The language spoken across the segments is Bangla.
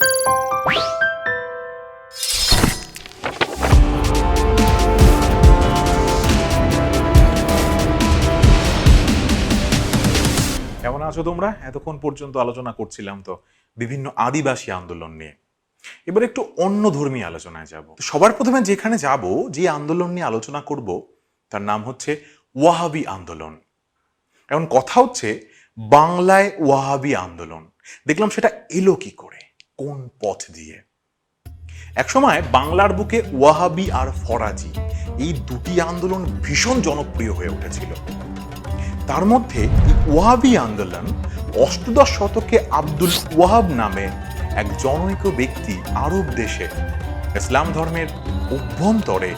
কেমন আছো তোমরা? এতক্ষণ পর্যন্ত আলোচনা করছিলাম তো বিভিন্ন আদিবাসী আন্দোলন নিয়ে। এবার একটু অন্য ধর্মী আলোচনায় যাব। সবার প্রথমে যেখানে যাব, যে আন্দোলন নিয়ে আলোচনা করব, তার নাম হচ্ছে ওয়াহাবি আন্দোলন। এখন কথা হচ্ছে বাংলায় ওয়াহাবি আন্দোলন। দেখলাম সেটা এলো কি করে? কোন পথ দিয়ে? একসময় বাংলার বুকে ওয়াহাবি আর ফরাজি এই দুটি আন্দোলন ভীষণ জনপ্রিয় হয়ে উঠেছিল। তার মধ্যে ওয়াহাবি আন্দোলন অষ্টদশ শতকে আব্দুল ওয়াহাব নামে এক জনৈক ব্যক্তি আরব দেশে ইসলাম ধর্মের অভ্যন্তরে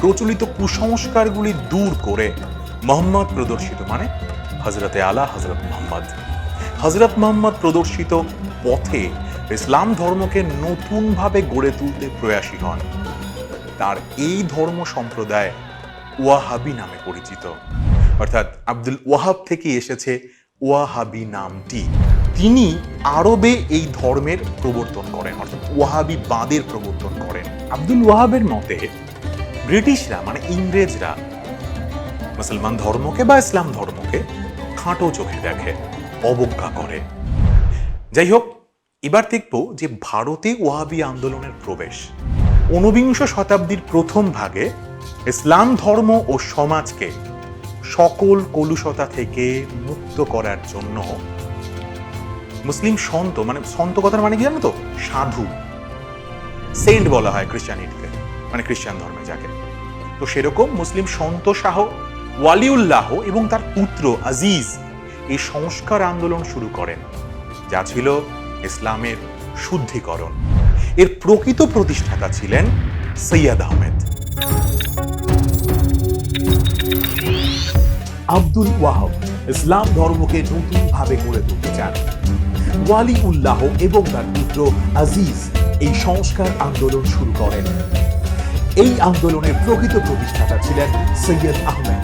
প্রচলিত কুসংস্কারগুলি দূর করে মোহাম্মদ প্রদর্শিত মানে হজরতে আলা হজরত মোহাম্মদ। হজরত মোহাম্মদ প্রদর্শিত পথে ইসলাম ধর্মকে নতুনভাবে গড়ে তুলতে প্রয়াসী হন। তার এই ধর্ম সম্প্রদায় ওয়াহাবি নামে পরিচিত। অর্থাৎ আব্দুল ওয়াহাব থেকে এসেছে ওয়াহাবি নামটি। তিনি আরবে এই ধর্মের প্রবর্তন করেন, অর্থাৎ ওয়াহাবি বাঁদের প্রবর্তন করেন। আব্দুল ওয়াহাবের মতে, ব্রিটিশরা মানে ইংরেজরা, মুসলমান ধর্মকে বা ইসলাম ধর্মকে খাঁটো চোখে দেখে, অবজ্ঞা করে। যাই হোক এবার দেখব যে ভারতে ওয়াহাবি আন্দোলনের প্রবেশ। ঊনবিংশ শতাব্দীর প্রথম ভাগে ইসলাম ধর্ম ও সমাজকে সকল কলুষতা থেকে মুক্ত করার জন্য মুসলিম সন্ত মানে সন্ত কথার মানে কি জানো তো? সাধু। সেন্ট বলা হয় খ্রিস্টানিটিকে মানে খ্রিস্টান ধর্মে যাকে। তো সেরকম মুসলিম সন্ত শাহ ওয়ালিউল্লাহ এবং তার পুত্র আজিজ এই সংস্কার আন্দোলন শুরু করেন। যা ছিল ইসলামের শুদ্ধিকরণ। এর প্রকৃত প্রতিষ্ঠাতা ছিলেন সৈয়দ আহমেদ। আব্দুল ওয়াহাব ইসলাম ধর্মকে নতুনভাবে গড়ে তুলতে চান। ওয়ালি উল্লাহ এবং তার পুত্র আজিজ এই সংস্কার আন্দোলন শুরু করেন। এই আন্দোলনের প্রকৃত প্রতিষ্ঠাতা ছিলেন সৈয়দ আহমেদ।